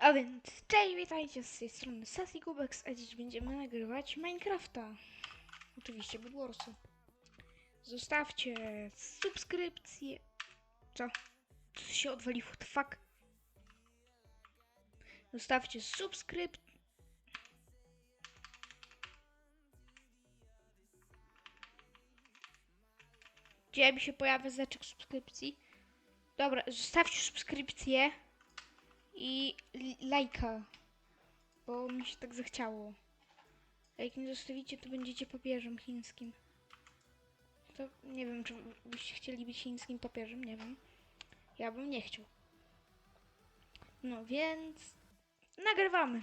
A więc, cześć, witajcie z tej strony Sassy Kubex, a dziś będziemy nagrywać Minecrafta. Oczywiście Bedwarsy. Zostawcie subskrypcję. Co? Co się odwaliło? What the fuck? Zostawcie subskryp... Gdzie mi się pojawia znaczek subskrypcji? Dobra, zostawcie subskrypcję i lajka, bo mi się tak zachciało. A jak nie zostawicie, to będziecie papieżem chińskim. To nie wiem, czy byście chcieli być chińskim papieżem, nie wiem. Ja bym nie chciał. No więc nagrywamy.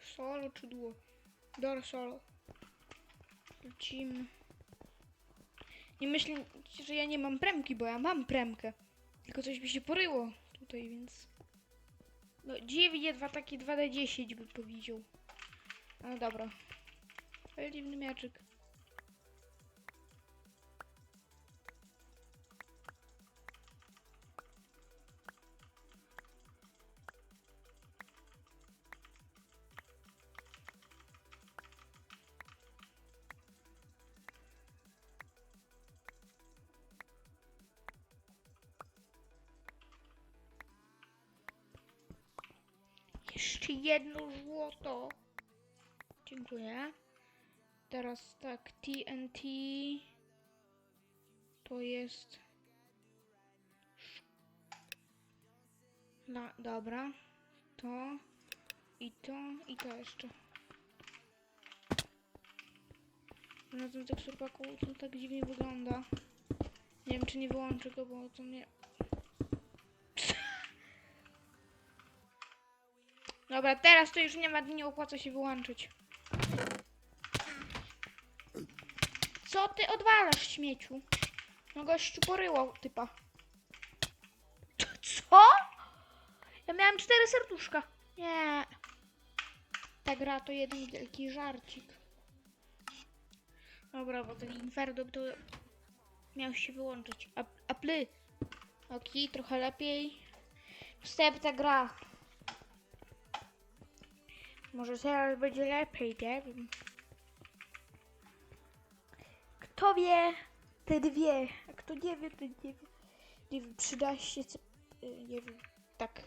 Solo czy duo? Dobra, solo. Lecimy. Nie myślcie, że ja nie mam premki, bo ja mam premkę. Tylko coś mi się poryło tutaj, więc... No 9, 2 taki 2D10 bym powiedział. No dobra. Ale dziwny miaczyk. Jeszcze jedno złoto. Dziękuję. Teraz tak, TNT to jest. No, dobra. To i to i to jeszcze. Na tym teksturpaku to tak dziwnie wygląda. Nie wiem czy nie wyłączę go, bo to nie. Dobra, teraz to już nie ma, nie opłaca się wyłączyć. Co ty odwalasz, śmieciu? No gościu poryło typa. Co? Ja miałem cztery serduszka. Nie. Ta gra to jeden wielki żarcik. Dobra, bo ten Inferno to miał się wyłączyć. A, a ply. Okej, trochę lepiej. Wstępna gra. Może teraz będzie lepiej, nie wiem. Kto wie, ten wie. A kto nie wie, ten nie wie. Nie wiem, przyda się... co- y, Nie wiem, tak.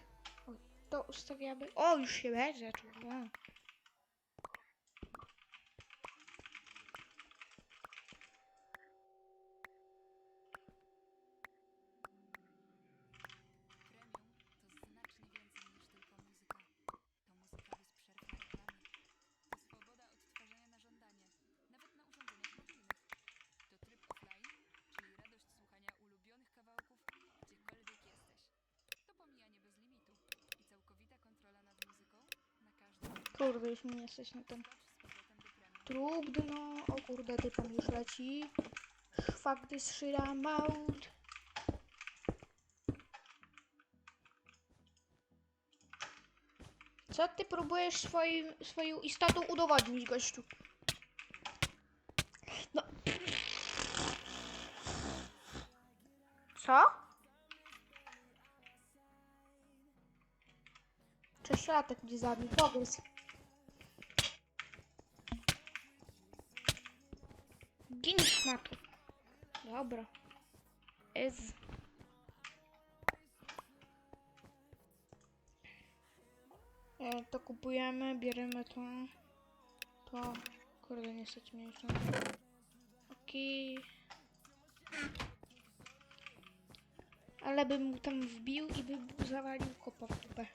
O, to ustawiamy. O, już się będzie zaczął. Już mi nie stać na ten skocz z powrotem do premium. trup dno. O kurde, typem już leci. Fuck this shit, I'm out. Co ty próbujesz swoim, swoją istotą udowodnić, gościu? No. Co? Cześć, latek mnie zabił. Pogryz. Gin szmatu. Dobra. Ez. E, to kupujemy, bierzemy to. To. Kurde, nie stać mnie już. Okej. Ale bym mu tam wbił i by mu zawalił kopa w dupę.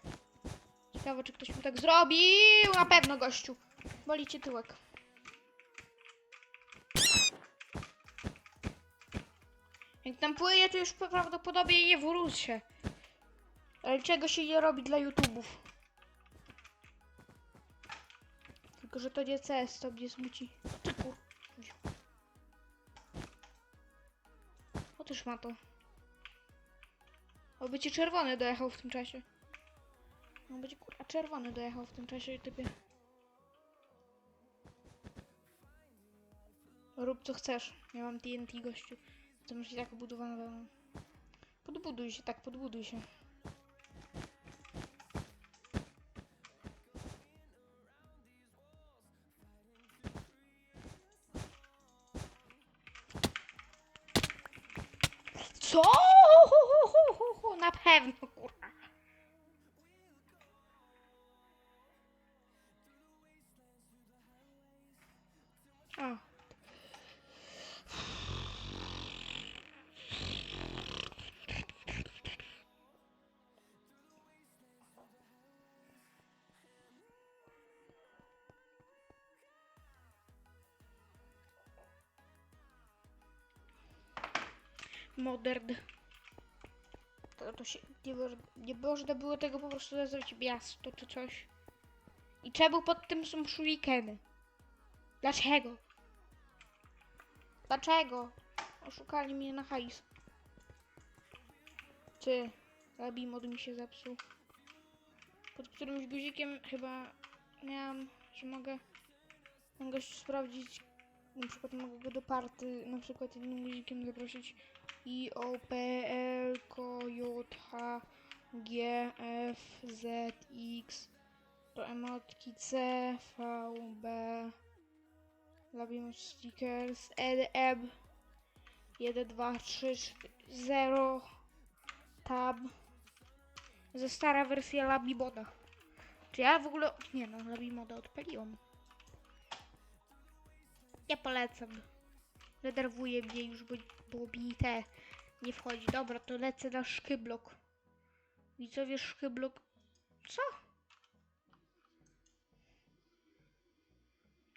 Ciekawe, czy ktoś mu tak zrobił. Na pewno, gościu. Boli cię tyłek. Jak tam płynie, to już prawdopodobnie nie wrócę. Ale czego się nie robi dla YouTubów? Tylko, że to nie CS, to mnie smuci. Kur... O też ma to. Oby ci czerwony dojechał w tym czasie. No będzie kurwa czerwony dojechał w tym czasie typie. Rób co chcesz. Ja mam TNT gościu. To musi tak budowana wełna. Podbuduj się, tak, podbuduj się. Co? Na pewno, kurwa. Modern. To, to się nie, nie można było tego po prostu nazwać miasto czy coś. I czemu pod tym są shurikeny? Dlaczego? Dlaczego? Oszukali mnie na hajs. Ty, Labi mod mi się zepsuł. Pod którymś guzikiem chyba miałam, że mogę, mogę sprawdzić. Na przykład mogę go do party, na przykład jednym guzikiem zaprosić i O P L K J H G F Z X. To emotki C V B. Labimy stickers. E M. 1 2 3 0 tab. Ze stara wersja Labimoda czy ja w ogóle nie no Labimoda odpaliłam. Ja polecam. Denerwuje mnie już, bo, bo mi te nie wchodzi. Dobra, to lecę na szkyblok. Widzowie szkyblok. Co?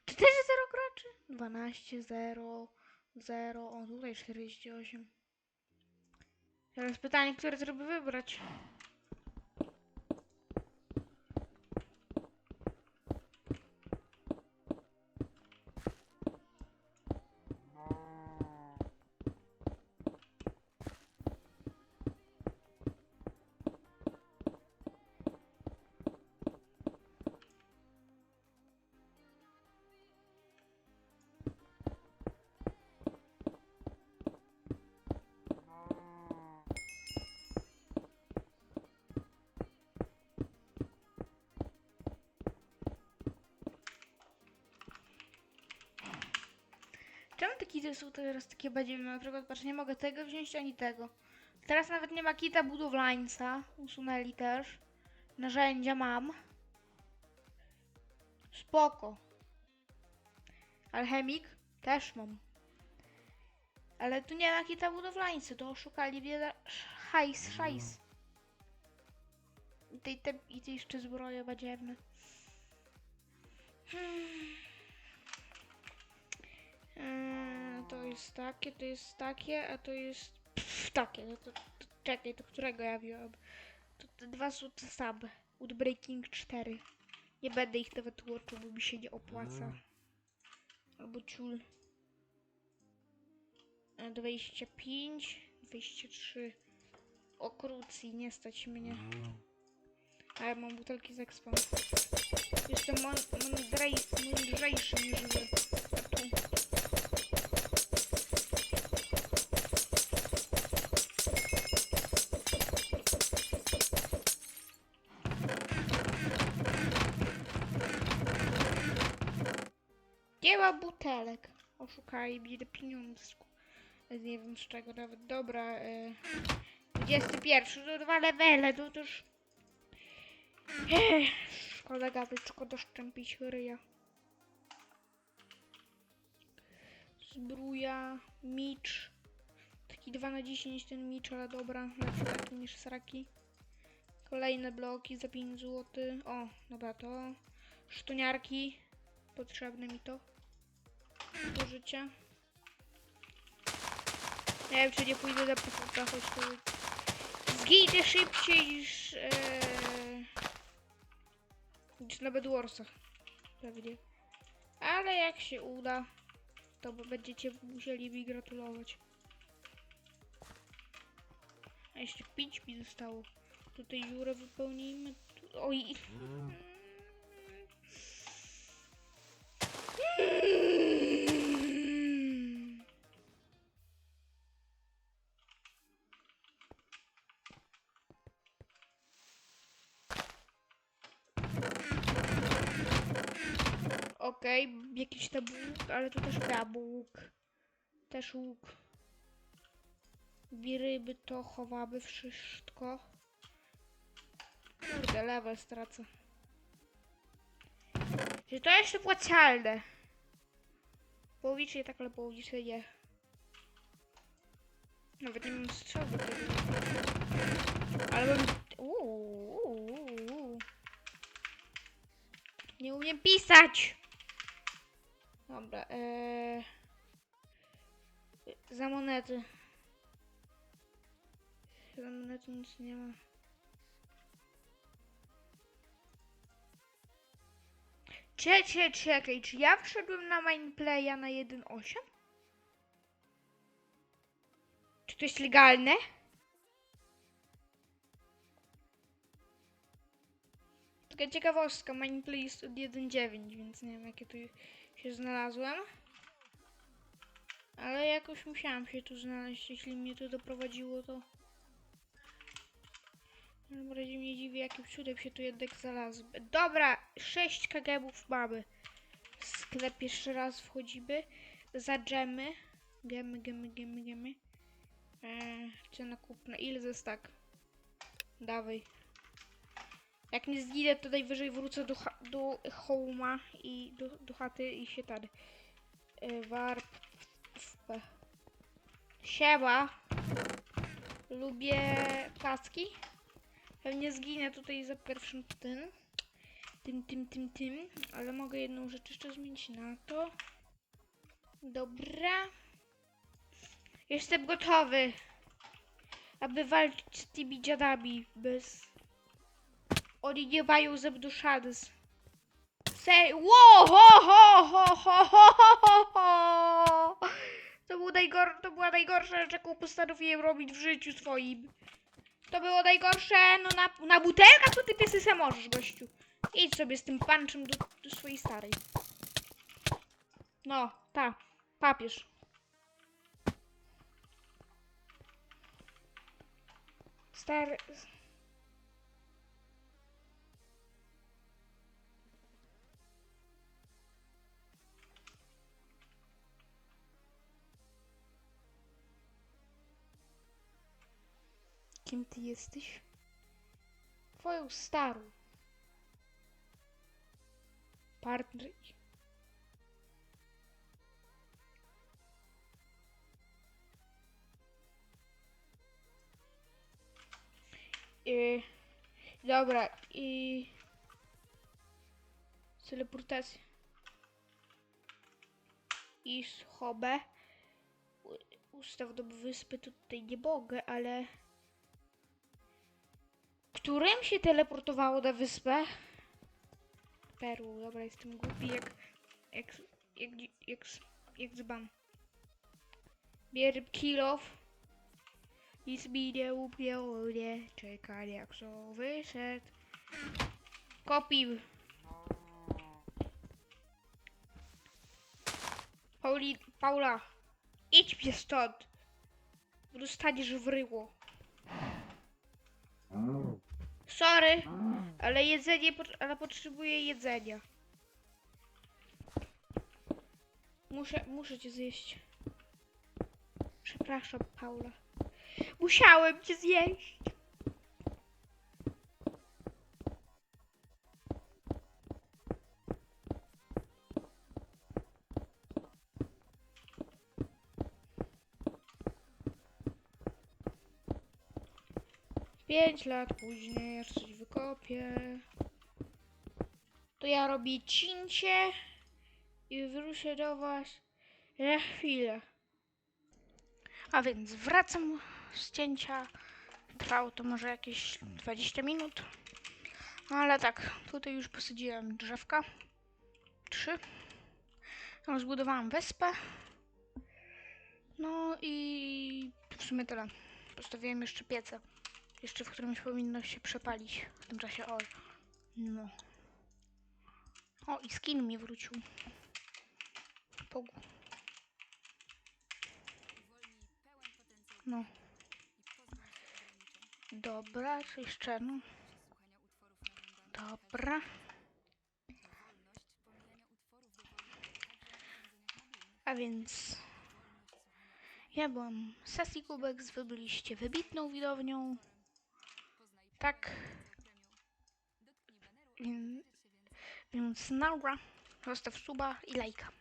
To też jest 0 graczy? 12, 0, 0. O, tutaj 48. Teraz pytanie, które żeby wybrać. Czemu te kity są teraz takie badziewy? Na przykład, patrz, nie mogę tego wziąć ani tego. Teraz nawet nie ma kita budowlańca. Usunęli też. Narzędzia mam. Spoko. Alchemik też mam. Ale tu nie ma kita budowlańcy, to oszukali wiele hajs, hajs. I tej, te, i jeszcze zbroje badziewne. Hmm. Eee, to jest takie, to jest takie, a to jest pff, takie. No to, to, czekaj, to którego ja wziąłem? To te dwa są te same. Woodbreaking 4. Nie będę ich nawet łączył, bo mi się nie opłaca. Albo ciul. E, 25, 23. O krucji, nie stać mnie. A ja mam butelki z ekspem. Jestem mądrzejszy niż wy. Nie ma butelek. Oszukali mnie na pieniążku. Nie wiem z czego nawet. Dobra. E, 21. To dwa levele. To też... Ech, Szkoda gadać, szkoda szczępić ryja. Zbruja, micz. Taki 2 na 10 ten micz, ale dobra. Lepszy taki niż sraki. Kolejne bloki za 5 zł. O, dobra, to. Sztuniarki. Potrzebne mi to. Do życia. Nie wiem, czy nie pójdę do PvP, choć to... Zginę szybciej niż... E... niż na Bedwarsach. Pewnie. Ale jak się uda, to będziecie musieli mi gratulować. A jeszcze 5 mi zostało. Tutaj dziurę wypełnijmy. Oj. Okej, jakiś tam łuk, ale tu też miałam łuk. Też łuk. Biryby to chowamy wszystko. Kurde, level stracę. Czy to jest opłacalne? Połowicznie tak, ale połowicznie nie. Nawet nie mam tego. Ale bym... Uuu, uuu, uuu. Nie umiem pisać! Dobra, eee... Za monety. Za monety nic nie ma. Czekaj, czekaj, czy ja wszedłem na Mineplaya na 1.8? Czy to jest legalne? Taka ciekawostka, Mineplay jest od 1.9, więc nie wiem jakie tu się znalazłem. Ale jakoś musiałam się tu znaleźć, jeśli mnie tu doprowadziło to... W razie mnie dziwi, jakim cudem się tu jednak znalazłem. Dobra, 6 kagebów mamy. W sklep jeszcze raz wchodzimy. Za dżemy. Gemy, gemy, gemy, gemy. Eee, cena kupna. Ile za stak? Dawaj. Jak nie zginę, to najwyżej wrócę do, do home'a i do, do chaty i się. E, warp. FP. Siema. Lubię paski. Pewnie zginę tutaj za pierwszym tym. Tym, tym, tym, tym. Ale mogę jedną rzecz jeszcze zmienić na to. Dobra. Jestem gotowy. Aby walczyć z tymi dziadami bez... Oni nie mają ze mną szans. Serio. Ho, ho, ho, ho, ho, ho, ho. To, był najgor... to była najgorsza rzecz, jaką postanowiłem robić w życiu swoim. To było najgorsze, no na, na butelkach to ty piesy se możesz, gościu. Idź sobie z tym panczem do, do swojej starej. No, ta, papież. Stary... Kim ty jesteś? Twoją starą. Partner. Yy, dobra, i... Teleportacja. I schobę. Ustaw do wyspy tutaj nie mogę, ale... Którym się teleportowało na wyspę? Perł, dobra, jestem głupi jak... Jak... Jak... Jak... Jak dzban. Bierę kilof. I zbiję upiornie. Czekaj jak so wyszedł. Kopił. Pauli... Paula. Idź mnie stąd. Dostaniesz w ryło. Sorry, ale jedzenie, ale potrzebuję jedzenia. Muszę, muszę cię zjeść. Przepraszam, Paula. Musiałem cię zjeść. Pięć lat później jeszcze coś wykopię. To ja robię cięcie i wrócę do was za chwilę. A więc wracam z cięcia. Trwało to może jakieś 20 minut. No ale tak, tutaj już posadziłem drzewka. Trzy. Tam zbudowałam wyspę. No i w sumie tyle. Postawiłem jeszcze piece. Jeszcze w którymś powinno się przepalić w tym czasie. O, no. O, i skin mi wrócił. Pogu. No. Dobra, czy jeszcze no. Dobra. A więc ja byłam Sasi Kubek, wy byliście wybitną widownią więcej. więc naura, zostaw suba i lajka.